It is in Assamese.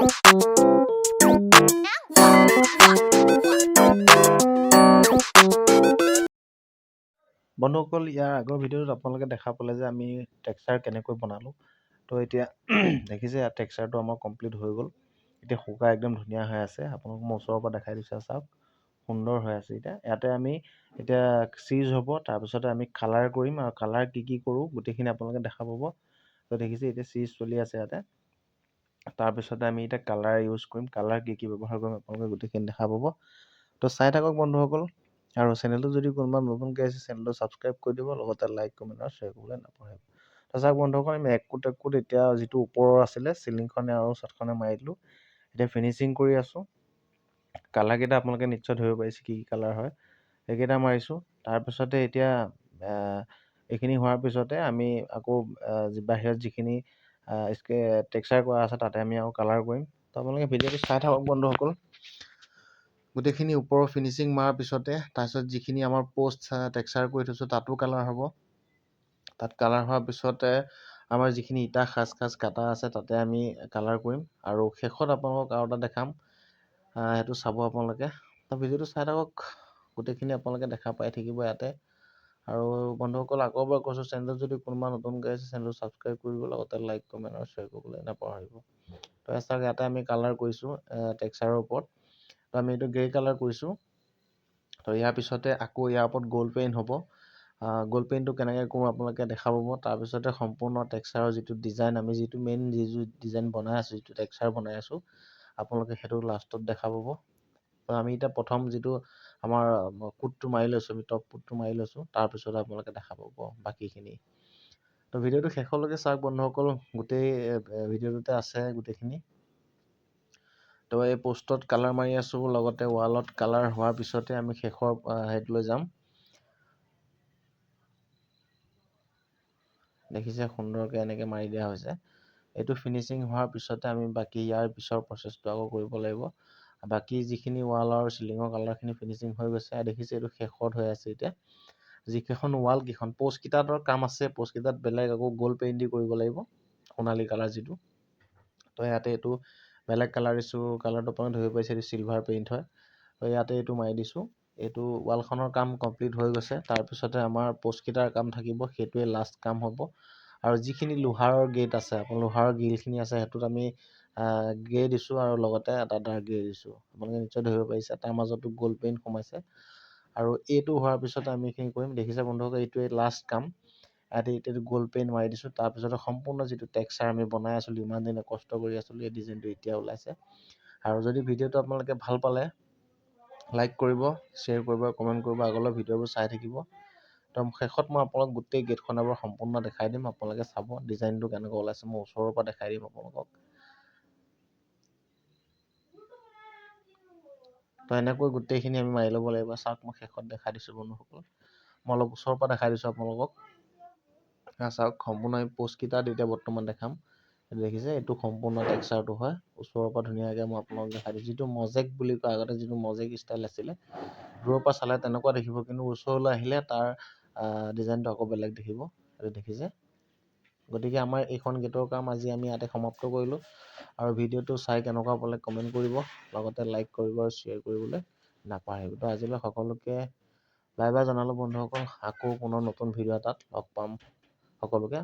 বন্ধুসকল ইয়াৰ আগৰ ভিডিঅ'টোত আপোনালোকে দেখা পালে যে আমি টেক্সাৰ কেনেকৈ বনালোঁ। তো এতিয়া দেখিছে ইয়াত টেক্সাৰটো আমাৰ কমপ্লিট হৈ গ'ল। এতিয়া শুকাই একদম ধুনীয়া হৈ আছে। আপোনালোকক মই ওচৰৰ পৰা দেখাই দিছোঁ চাওক। সুন্দৰ হৈ আছে এতিয়া। ইয়াতে আমি এতিয়া চিজ হ'ব তাৰপিছতে আমি কালাৰ কৰিম। আৰু কালাৰ কি কি কৰোঁ গোটেইখিনি আপোনালোকে দেখা পাব। তো দেখিছে এতিয়া চিজ চলি আছে ইয়াতে। তাৰপিছতে আমি এতিয়া কালাৰ ইউজ কৰিম কালাৰ কি কি ব্যৱহাৰ কৰিম আপোনালোকে গোটেইখিনি দেখা পাব। তো চাই থাকক বন্ধুসকল আৰু চেনেলটো যদি কোনোবা নতুনকৈ আছে চেনেলটো ছাবস্ক্ৰাইব কৰি দিব লগতে লাইক কমেণ্ট আৰু শ্বেয়াৰ কৰিবলৈ নাপাহৰিব। চাওক বন্ধুসকল আমি একোট একোট এতিয়া যিটো ওপৰৰ আছিলে চিলিংখনে আৰু ছাদখনে মাৰি দিলোঁ। এতিয়া ফিনিচিং কৰি আছোঁ। কালাৰকেইটা আপোনালোকে নিশ্চয় ধৰিব পাৰিছে কি কি কালাৰ হয়। সেইকেইটা মাৰিছোঁ। তাৰপিছতে এতিয়া এইখিনি হোৱাৰ পিছতে আমি আকৌ বাহিৰত যিখিনি টেক্সাৰ কৰা আছে তাতে আমি আৰু কালাৰ কৰিম। তো আপোনালোকে ভিডিঅ'টো চাই থাকক বন্ধুসকল গোটেইখিনি ওপৰৰ ফিনিচিং মৰাৰ পিছতে তাৰপিছত যিখিনি আমাৰ পষ্ট টেক্সাৰ কৰি থৈছোঁ তাতো কালাৰ হ'ব। তাত কালাৰ হোৱাৰ পিছতে আমাৰ যিখিনি ইটা সাজ সাজ কাটা আছে তাতে আমি কালাৰ কৰিম। আৰু শেষত আপোনালোকক আৰু এটা দেখাম। সেইটো চাব আপোনালোকে। তো ভিডিঅ'টো চাই থাকক। গোটেইখিনি আপোনালোকে দেখা পাই থাকিব ইয়াতে। আৰু বন্ধুসকল আগৰবাৰ কৈছোঁ চেনেলটো যদি কোনোবা নতুনকৈ আছে চেনেলটো ছাবস্ক্ৰাইব কৰিব লগতে লাইক কমেণ্ট আৰু শ্বেয়াৰ কৰিবলৈ নাপাহৰিব। তো চাওক ইয়াতে আমি কালাৰ কৰিছোঁ টেক্সাৰৰ ওপৰত। তো আমি এইটো গ্ৰে কালাৰ কৰিছোঁ। তো ইয়াৰ পিছতে আকৌ ইয়াৰ ওপৰত গ'ল্ড পেইণ্ট হ'ব। গ'ল্ড পেইণ্টটো কেনেকৈ কৰোঁ আপোনালোকে দেখা পাব তাৰপিছতে সম্পূৰ্ণ টেক্সাৰৰ যিটো ডিজাইন আমি যিটো মেইন যিটো ডিজাইন বনাই আছোঁ যিটো টেক্সাৰ বনাই আছোঁ আপোনালোকে সেইটো লাষ্টত দেখা পাব। আমি এতিয়া প্ৰথম যিটো আমাৰ কোটটো মাৰি লৈছোঁ আমি টপ কোটটো মাৰি লৈছোঁ তাৰপিছত আপোনালোকে দেখা পাব বাকীখিনি। তো ভিডিঅ'টো শেষলৈকে চাওক বন্ধুসকল গোটেই ভিডিঅ'টোতে আছে গোটেইখিনি। তো এই পোষ্টত কালাৰ মাৰি আছোঁ লগতে ৱালত কালাৰ হোৱাৰ পিছতে আমি শেষৰ হেৰিটোলৈ যাম। দেখিছে সুন্দৰকৈ এনেকৈ মাৰি দিয়া হৈছে। এইটো ফিনিচিং হোৱাৰ পিছতে আমি বাকী ইয়াৰ পিছৰ প্ৰচেছটো আকৌ কৰিব লাগিব। বাকী যিখিনি ৱাল আৰু চিলিঙৰ কালাৰখিনি ফিনিচিং হৈ গৈছে দেখিছে এইটো শেষত হৈ আছে এতিয়া। যিকেইখন ৱাল কেইখন প'ষ্টকেইটাৰ কাম আছে প'ষ্টকেইটাত বেলেগ আকৌ গ'ল্ড দি কৰিব লাগিব সোণালী কালাৰ যিটো। তো ইয়াতে এইটো বেলেগ কালাৰ দিছোঁ কালাৰটো আপোনালোকে ধৰিব পাৰিছে এইটো চিলভাৰ পেইণ্ট হয়। তো ইয়াতে এইটো মাৰি দিছোঁ এইটো ৱালখনৰ কাম কমপ্লিট হৈ গৈছে। তাৰপিছতে আমাৰ প'ষ্টকেইটাৰ কাম থাকিব সেইটোৱে লাষ্ট কাম হ'ব। আৰু যিখিনি লোহাৰৰ গেট আছে আপোনাৰ লোহাৰৰ গিলখিনি আছে সেইটোত আমি গ্ৰে দিছোঁ আৰু লগতে এটা ডাৰ্ক গ্ৰে দিছোঁ। আপোনালোকে নিশ্চয় ধৰিব পাৰিছে তাৰ মাজতো গ'ল্ড পেইণ্ট সোমাইছে। আৰু এইটো হোৱাৰ পিছতে আমি এইখিনি কৰিম দেখিছে বন্ধুসকল এইটোৱে লাষ্ট কাম। ইয়াতে এতিয়াতো গ'ল্ড পেইণ্ট মাৰি দিছোঁ তাৰপিছতে সম্পূৰ্ণ যিটো টেক্সাৰ আমি বনাই আছিলোঁ ইমান দিনে কষ্ট কৰি আছিলোঁ এই ডিজাইনটো এতিয়া ওলাইছে। আৰু যদি ভিডিঅ'টো আপোনালোকে ভাল পালে লাইক কৰিব শ্বেয়াৰ কৰিব কমেণ্ট কৰিব আগলৈ ভিডিঅ'বোৰ চাই থাকিব। তো শেষত মই আপোনালোক গোটেই গেটখন এবাৰ সম্পূৰ্ণ দেখাই দিম আপোনালোকে চাব ডিজাইনটো কেনেকৈ ওলাইছে মই ওচৰৰ পৰা দেখাই দিম আপোনালোকক। তো এনেকৈ গোটেইখিনি আমি মাৰি ল'ব লাগিব। চাওক মই শেষত দেখাই দিছোঁ বন্ধুসকল মই অলপ ওচৰৰ পৰা দেখাই দিছোঁ আপোনালোকক। চাওক সম্পূৰ্ণ আমি প'ষ্টকেইটা এতিয়া বৰ্তমান দেখাম। দেখিছে এইটো সম্পূৰ্ণ টেক্সাৰটো হয়। ওচৰৰ পৰা ধুনীয়াকৈ মই আপোনালোকক দেখাই দিছোঁ। যিটো মজেক বুলি কয় আগতে যিটো মজেক ষ্টাইল আছিলে দূৰৰ পৰা চালে তেনেকুৱা দেখিব কিন্তু ওচৰলৈ আহিলে তাৰ ডিজাইনটো আকৌ বেলেগ দেখিব। এইটো দেখিছে। গতিকে আমাৰ এইখন গেটৰ কাম আজি আমি ইয়াতে সমাপ্ত কৰিলোঁ। আৰু ভিডিঅ'টো চাই কেনেকুৱা পালে কমেণ্ট কৰিব লগতে লাইক কৰিব আৰু শ্বেয়াৰ কৰিবলৈ নাপাহৰিব। তো আজিলৈ সকলোকে বাই বাই জনালোঁ বন্ধুসকল। আকৌ পুনৰ নতুন ভিডিঅ' এটাত লগ পাম। সকলোকে